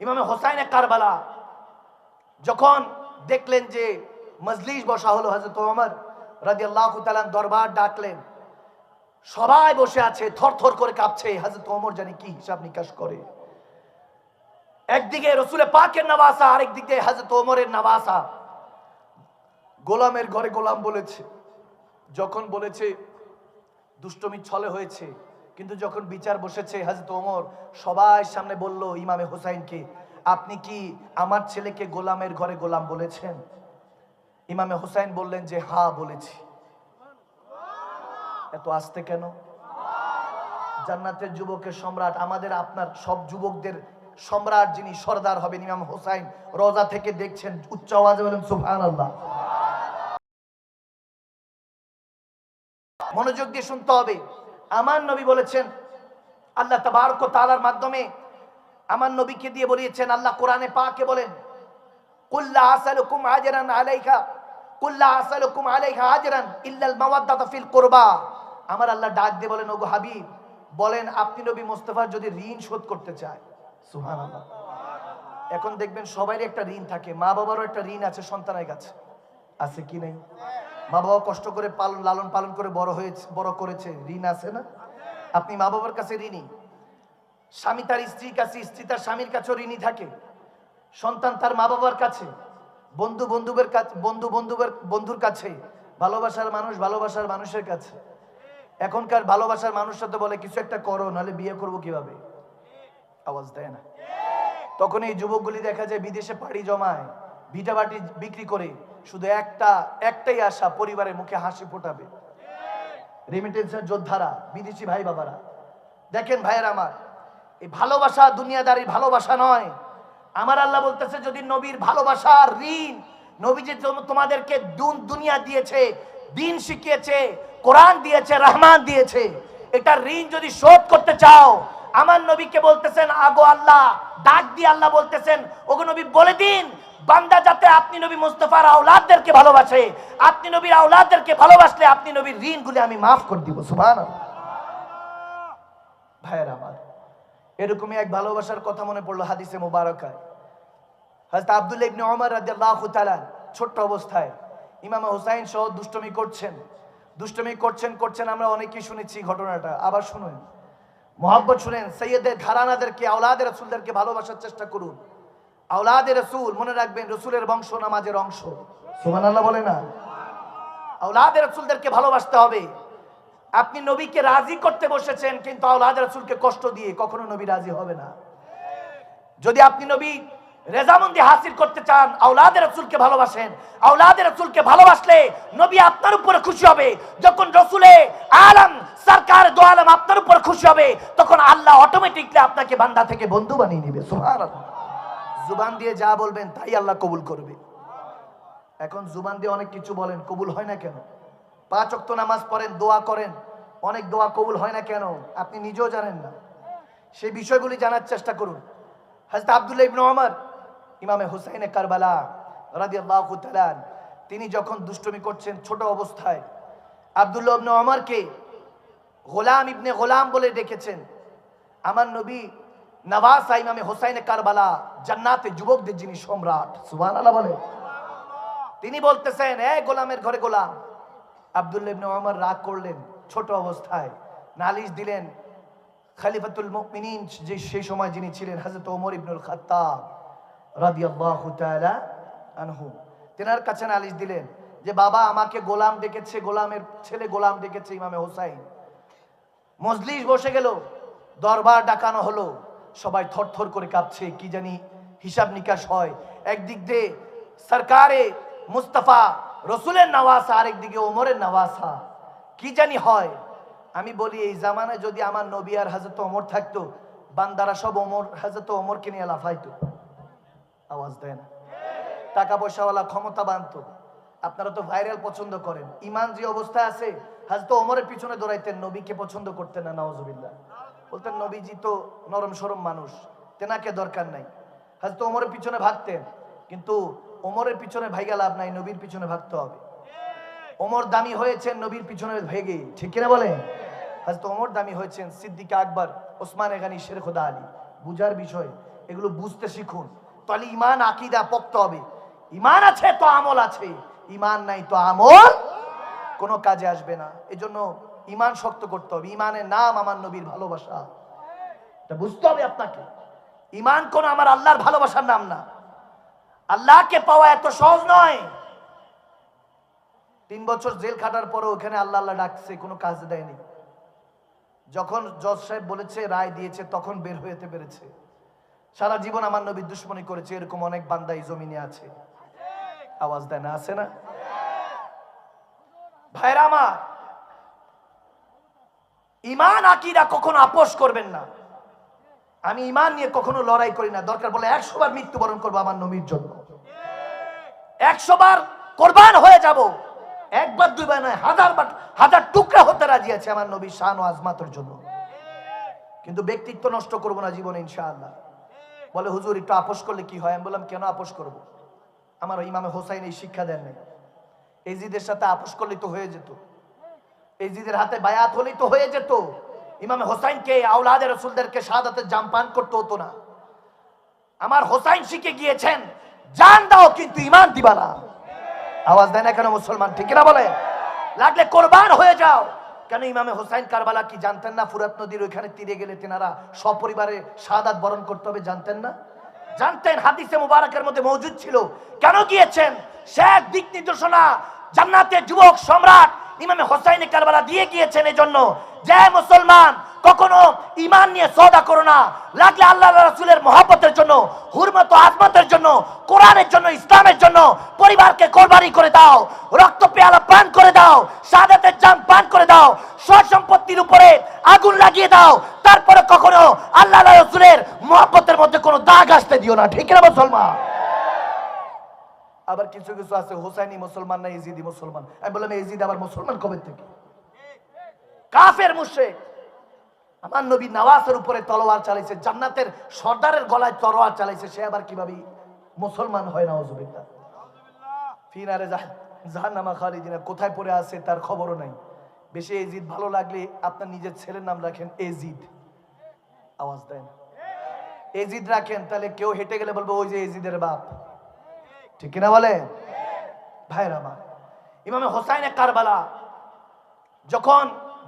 ইমামে হোসাইনে কারবালা, যখন দেখলেন যে মজলিস বসা হলো হজরত ওমর রাজি আল্লাহ দরবার ডাকলেন, সবাই বসে আছে থর থর করে কাঁপছে হজরত ওমর জানি কি হিসাব নিকাশ করে। একদিকে রসুলে পাকের নাবাসা আরেক দিকে হজরত ওমরের নাবাসা গোলামের ঘরে গোলাম বলেছে, যখন বলেছে, দুষ্টমি ছলে হয়েছে কিন্তু যখন বিচার বসেছে হজরত ওমর সবাই সামনে বলল, ইমামে হোসাইনকে, আপনি কি আমার ছেলেকে গোলামের ঘরে গোলাম বলেছেন? ইমামে হোসাইন বললেন যে, হা, বলেছি। এত আসতে কেন? জান্নাতের যুবকের সম্রাট, আমাদের আপনার সব যুবকদের সম্রাট যিনি সর্দার হবেন ইমাম হোসাইন, রোজা থেকে দেখছেন, উচ্চ আওয়াজে বলেন সুবহান আল্লাহ মনোযোগ দিয়ে শুনতে হবে। আমার নবী বলেছেন, আল্লাহ তাবারক তাআলার মাধ্যমে আমার নবীকে দিয়ে বলিয়েছেন, আল্লাহ কোরআনে পাকে বলেন, কুল্লা আসালুকুম আজরান আলাইকা কুল্লা আসালুকুম আলাইকা আজরান ইল্লাল মাওয়াদ্দাতা ফিল কুরবা। আমার আল্লাহ ডাক দিয়ে বলেন, ওগো হাবিব, বলেন আপনি নবী মুস্তাফার যদি ঋণ শোধ করতে চায়, সুবহানাল্লাহ। এখন দেখবেন সবারই একটা ঋণ থাকে মা বাবারও একটা ঋণ আছে, সন্তানের কাছে, আছে কি নেই? মা বাবা কষ্ট করে পালন, লালন পালন করে বড় হয়েছে, বড় করেছে। ঋণ আছে না? আপনি মা বাবার কাছে ঋণী। স্বামী তার স্ত্রীর কাছে, স্ত্রী তার স্বামীর কাছেও ঋণী থাকে। সন্তান তার মা বাবার কাছে, বন্ধু বন্ধুদের কাছে, বন্ধু বন্ধুদের বন্ধুর কাছে, ভালোবাসার মানুষ ভালোবাসার মানুষের কাছে। এখনকার ভালোবাসার মানুষরা তো বলে, কিছু একটা করো, নাহলে বিয়ে করব কীভাবে? আওয়াজ দেয় না। তখন এই যুবকগুলি দেখা যায় বিদেশে পাড়ি জমায় ভিটা বাটি বিক্রি করে। শুধু একটা, একটাই আশা, পরিবারের মুখে হাসি ফোটাবে। রেমিটেন্সের যোদ্ধারা, বিদেশি ভাই বাবারা, দেখেন ভাইয়ের আমার, এই ভালোবাসা দুনিয়াদারির ভালোবাসা নয়। আমার আল্লাহ বলতেছে, যদি নবীর ভালোবাসার ঋণ নবী যে তোমাদেরকে দুন- দুনিয়া দিয়েছে, দিন শিখিয়েছে, কোরআন দিয়েছে, রহমান দিয়েছে, এটা ঋণ যদি শোধ করতে চাও, আমার নবীকে বলতেছেন, আগো আল্লাহ, ডাক দিয়ে আল্লাহ বলতেছেন, ওগো নবী বলে দিন বান্দা যাতে আপনি নবী মুস্তফার আওলাদদেরকে ভালোবাসে, আপনি নবীর আওলাদদেরকে ভালোবাসলে আপনি নবীর ঋণগুলি আমি মাফ করে দিব, সুবহানাল্লাহ। ভাইয়ের আমার, এরকমই এক ভালোবাসার কথা মনে পড়ল হাদিসে মুবারকায়। আব্দুল্লাহ ইবনে ওমর ছোট্ট অবস্থায় ইমাম হুসাইন সহ দুষ্টমি করছেন। দুষ্টমি করছেন করছেন, আমরা অনেকেই শুনেছি ঘটনাটা, আবার শুনুন। মোহাব্বত শুনেন সৈয়দের ঘরানাদেরকে আওলাদের রসুলদেরকে ভালোবাসার চেষ্টা করুন। আওলাদের রসুল, মনে রাখবেন রসুলের বংশ নামাজের অংশ। সুবহানাল্লাহ বলে না? আওলাদের রসুলদেরকে ভালোবাসতে হবে। আপনি নবীকে রাজি করতে বসেছেন, কিন্তু আওলাদের রসুলকে কষ্ট দিয়ে কখনো নবী রাজি হবে না। যদি আপনি নবী রেজামন্দি হাসিল করতে চান আওলাদের রসুলকে ভালোবাসেন আওলাদের রসুলকে ভালোবাসলে নবী আপনার উপরে খুশি হবে। যখন রসুলে আলম, সরকার, দো আলম আপনার উপর খুশি হবে, তখন আল্লাহ অটোমেটিকলি আপনাকে বান্দা থেকে বন্ধু বানিয়ে নেবে। সুবহানাল্লাহ। জুবান দিয়ে যা বলবেন তাই আল্লাহ কবুল করবে। এখন জুবান দিয়ে অনেক কিছু বলেন, কবুল হয় না কেন? পাঁচ অক্ত নামাজ পড়েন, দোয়া করেন, অনেক দোয়া কবুল হয় না কেন? আপনি নিজেও জানেন না। সেই বিষয়গুলি জানার চেষ্টা করুন। হজরত আব্দুল্লাহ ইবনে ওমর, ইমামে হুসাইনে কারবালা রাদিয়াল্লাহু তাআলা তিনি যখন দুষ্টমি করছেন ছোট অবস্থায়, আব্দুল্লাহ ইবনে ওমরকে গোলাম ইবনে গোলাম বলে ডেকেছেন। আমার নবী নওয়াজ ইমামে হুসাইনে কারবালা জান্নাতে যুবকদের যিনি সম্রাট, সুবহানাল্লাহ বলে তিনি বলতেছেন, এ গোলামের ঘরে গোলাম। আব্দুল্লাহ ইবনে রাগ করলেন, ছোট অবস্থায় নালিশ দিলেন, খলিফাতুল মুমিনিন যে সেই সময় যিনি ছিলেন, হযরত ওমর ইবনুল খাত্তাব রাদিয়াল্লাহু তাআলা আনহু। তেনার কাছে নালিশ দিলেন যে, বাবা, আমাকে গোলাম ডেকেছে, গোলামের ছেলে গোলাম ডেকেছে ইমামে হোসাইন। মজলিস বসে গেল, দরবার ডাকানো হলো। সবাই থরথর করে কাঁপছে, কি জানি হিসাব নিকাশ হয়। একদিক দিয়ে সরকারে মুস্তাফা রসুলের নওয়াসা, আরেক দিকে ওমরের নওয়াসা। কি জানি হয়? আমি বলি, এই জামানায় যদি আমার নবী আর হাজরত ওমর থাকতো, বান্দারা সব ওমর হাজরত ওমরকে নিয়ে লাফাইতো। আওয়াজ দেয় না। টাকা পয়সাওয়ালা ক্ষমতা বানতো আপনারা তো ভাইরাল পছন্দ করেন। ইমান যে অবস্থায় আছে হাজরত ওমরের পিছনে দৌড়াইতেন, নবীকে পছন্দ করতেন না নওয়াজুবিল্লাহ বলতেন, নবীজি তো নরম সরম মানুষ, তেনাকে দরকার নাই। হাজরত ওমরের পিছনে ভাগতেন, কিন্তু ওমরের পিছনে ভাইগা লাভ নাই, নবীর পিছনে ভাগতে হবে। ওমর দামি হয়েছেন, নবীর পিছনে ভেগে, ঠিক কিনা বলে হাজরত ওমর দামি হয়েছেন, সিদ্দিক আকবর, ওসমান এগানি শের খোদা আলী। বুজার বিষয়, এগুলো বুঝতে শিখুন। তাহলে ইমান, আকিদা পক্ত হবে। ইমান আছে, তো আমল আছে। ইমান নাই, তো আমল কোনো কাজে আসবে না। এজন্য ইমান শক্ত করতে হবে। ইমানের নাম আমার নবীর ভালোবাসা। এটা বুঝতে হবে আপনাকে। ইমান কোন আমার আল্লাহর ভালোবাসার নাম না। আল্লাহকে পাওয়া এত সহজ নয়। তিন বছর জেল খাটার পরে ওখানে আল্লাহ আল্লাহ ডাকছে, কোনো কাজ দেয়নি। যখন জজ সাহেব বলেছে, রায় দিয়েছে, তখন বের হয়েতে পেরেছে। সারা জীবন আমার নবী দুশ্মনী করেছে, এরকম অনেক বান্দা এই জমিনে আছে। আওয়াজ দেয় না, আছে না? ভাইরা আমার ইমান আকিরা কখনো আপোষ করবেন না। আমি ইমান নিয়ে কখনো লড়াই করি না। দরকার বলে একশো বার মৃত্যুবরণ করব আমার নবীর জন্য। একশো বার কোরবান হয়ে যাব। একবার, দুইবার নয়, হাজার বার, হাজার টুকরা হতে রাজি আছে আমার নবীর শান ও আজমাতের জন্য। কিন্তু ব্যক্তিত্ব নষ্ট করব না জীবনে, ইনশাআল্লাহ। বলে, হুজুর, একটু আপোষ করলে কি হয়? আমি বললাম, কেন আপোষ করব। আমার ইমামে হোসাইন এই শিক্ষা দেন নাই। এজিদের সাথে আপোষ করলে তো হয়ে যেত। এজিদের হাতে বায়াত হলেই তো হয়ে যেত। ইমামে হোসাইনকে আউলাদে রসুলদেরকে শাহাদাতের জাম পান করতে হতো না। আমার হোসাইন শিখে গিয়েছেন, জান দাও কিন্তু ইমান দিবা না। আওয়াজ দেয় না কেন মুসলমান, ঠিক না বলে লাগলে কোরবান হয়ে যাও। কেন ইমামে হোসাইন কারবালা কি জানতেন না? ফুরাত নদীর ওইখানে তীরে গেলে তেনারা সপরিবারে শাহাদাত বরণ করতে হবে, জানতেন না? জানতেন, হাদিসে মুবারকের মধ্যে মজুদ ছিল। কেন গিয়েছেন? শেষ দিক নির্দেশনা জান্নাতের যুবক সম্রাট ইমামে হোসাইনে কারবালা দিয়ে গিয়েছেন এই জন্য যে মুসলমান কখনো ইমান নিয়ে সদা করো না, লাগলে আল্লাহ রাসূলের মহব্বতের জন্য, হুরমত আজমতের জন্য, কোরআনের জন্য, ইসলামের জন্য পরিবারকে কোরবানি করে দাও, রক্ত পেয়ালা পান করে দাও সাদাতের জান পান করে দাও সম্পত্তির উপরে আগুন লাগিয়ে দাও, তারপরে কখনো আল্লাহ রাসূলের মহব্বতের মধ্যে কোনো দাগ আসতে দিও না। ঠিক না মুসলমান? আবার কিছু কিছু আছে, হোসাইনি মুসলমান না ইজিদি মুসলমান? আমি বললাম ইজিদ আবার মুসলমান কবে থেকে? কাফের মুশরিক। আমার নবী নওয়াজের উপরে তলোয়ার চালাইছে, জান্নাতের সর্দারের গলায় তলোয়ার চালাইছে, সে আবার কীভাবে মুসলমান হয় না ওজুবিল্লাহ ফিনারে জাহান্নামা খালিদিনা, কোথায় পড়ে আছে তার খবরও নাই। বেশি এজিদ ভালো লাগলে আপনার নিজের ছেলের নাম রাখেন এজিদ আওয়াজ দেন। এজিদ রাখেন, তাহলে কেউ হেঁটে গেলে বলব, ওই যে এজিদের বাপ। ঠিক কিনা বলে? ভাইরা আমার ইমামে হোসাইনে কারবালা যখন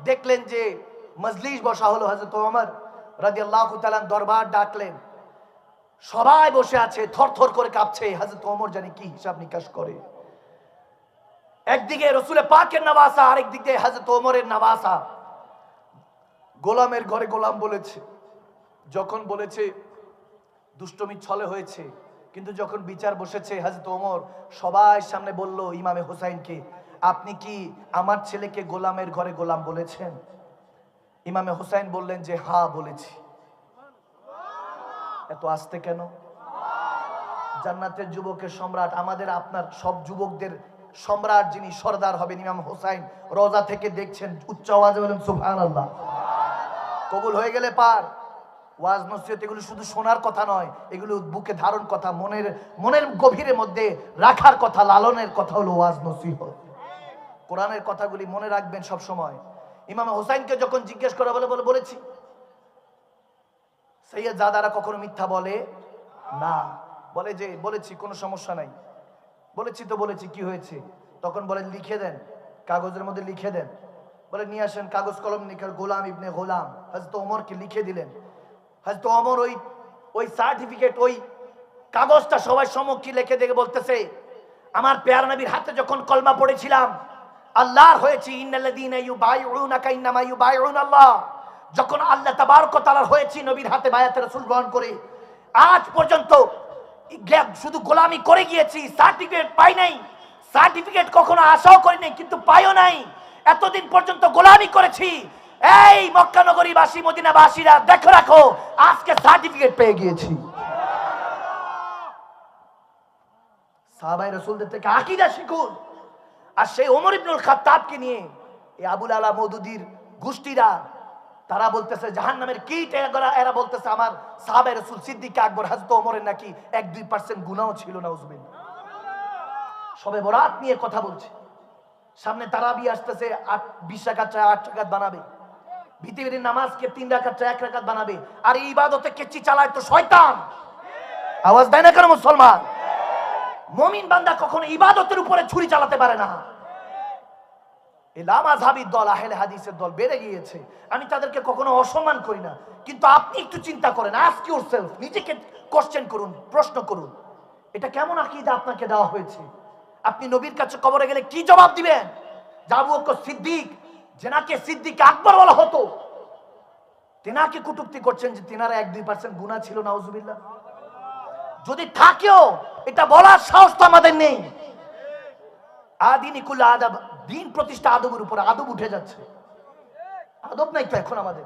দেখলেন যে মজলিস বসা হলো হজরত ওমর রাজি আল্লাহ দরবার ডাকলেন, সবাই বসে আছে থর থর করে কাঁপছে হজরত ওমর জানি কি হিসাব নিকাশ করে। একদিকে রসুলে পাকের নাবাসা আরেক দিকে হজরত ওমরের নাবাসা গোলামের ঘরে গোলাম বলেছে, যখন বলেছে, দুষ্টমি ছলে হয়েছে কিন্তু যখন বিচার বসেছে হাজরত ওমর সবাই সামনে বলল, ইমামে হোসাইনকে, আপনি কি আমার ছেলেকে গোলামের ঘরে গোলাম বলেছেন? ইমামে হোসাইন বললেন যে, হা, বলেছি। এত আসতে কেন? জান্নাতের যুবকের সম্রাট, আমাদের আপনার সব যুবকদের সম্রাট যিনি সর্দার হবেন, ইমাম হোসাইন, রোজা থেকে দেখছেন, উচ্চ আওয়াজে বলেন, সুবহানাল্লাহ। কবুল হয়ে গেলে পার। ওয়াজ নসিহত, এগুলো শুধু শোনার কথা নয়, এগুলো বুকে ধারণ কথা, মনের মনের গভীরের মধ্যে রাখার কথা, লালনের কথা হলো ওয়াজ নসিহত। কোরআনের কথাগুলি মনে রাখবেন সব সময় ইমাম হোসাইনকে যখন জিজ্ঞেস করা বলে বলে, বলেছি, সৈয়দ জাদারা কখনো মিথ্যা বলে? না। বলে যে, বলেছি, কোনো সমস্যা নাই। বলেছি তো বলেছি, কি হয়েছে? তখন বলে লিখে দেন, কাগজের মধ্যে লিখে দেন। বলে, নিয়ে আসেন কাগজ কলম লিখে গোলাম ইবনে গোলাম। হজরত ওমরকে লিখে দিলেন। হয়তো অমর ওই ওই সার্টিফিকেট ওই কাগজটা সবাই সম্মুখী লেখে দেখে বলতেছে, আমার পেয়ার নবীর হাতে যখন কলমা পড়েছিলাম, আল্লাহর হয়েছি যখন আল্লাহ তাবারক ওয়া তাআলার হয়েছি, নবীর হাতে বায়াতে রাসূল গ্রহণ করে, আজ পর্যন্ত শুধু গোলামি করে গিয়েছি সার্টিফিকেট পাই নাই সার্টিফিকেট কখনো আশাও করি নাই, কিন্তু পাইও নাই। এতদিন পর্যন্ত গোলামি করেছি এই মক্কা নগরীবাসী, মদিনাবাসীরা, দেখো রাখো, আজকে সার্টিফিকেট পেয়ে গিয়েছি। সাহাবাই রসুলদের থেকে আকিদা শিখুন। আর সেই ওমর ইবনুল খাত্তাবকে নিয়ে এই আবুল আলা মৌদুদির গোষ্ঠীরা, তারা বলতেছে জাহান নামের কিট, এরা বলতেছে, আমার সাহাবাই রসুল সিদ্দিক আকবর হাজত ওমরের নাকি এক দুই পার্সেন্ট গুণাও ছিল না উজবিন সবে বরাত নিয়ে কথা বলছে। সামনে তারাবি আসতেছে, আট বিশ টাকার চায়, আট টাকাত বানাবে। ভিতিবির নামাজকে তিন চায় এক রাখাত বানাবে। আর এই ইবাদতে কেচি চালায় তো শয়তান। আওয়াজ দেয় না কেন মুসলমান? মমিন বান্দা কখনো ইবাদতের উপরে ছুরি চালাতে পারে না। এই লামাজহাবির দল, আহেলে হাদিসের দল বেড়ে গিয়েছে। আমি তাদেরকে কখনো অসম্মান করি না। কিন্তু আপনি একটু চিন্তা করেন আস্ক ইউর সেলফ নিজেকে কোশ্চেন করুন, প্রশ্ন করুন। এটা কেমন আকিদা আপনাকে দেওয়া হয়েছে? আপনি নবীর কাছে কবরে গেলে কি জবাব দিবেন? যাবু সিদ্দিক জেনাকে সিদ্দিক আকবর বলা হতো তেনাকে কুটুক্তি করছেন যে তেনারা এক দুই পার্সেন্ট গুণা ছিল নাউজুবিল্লাহ যদি থাকেও এটা বলার সাহস তো আমাদের নেই আদিনিকুল আদাব দিন প্রতিষ্ঠা আদবের উপর আদব উঠে যাচ্ছে আদব নাই তো এখন আমাদের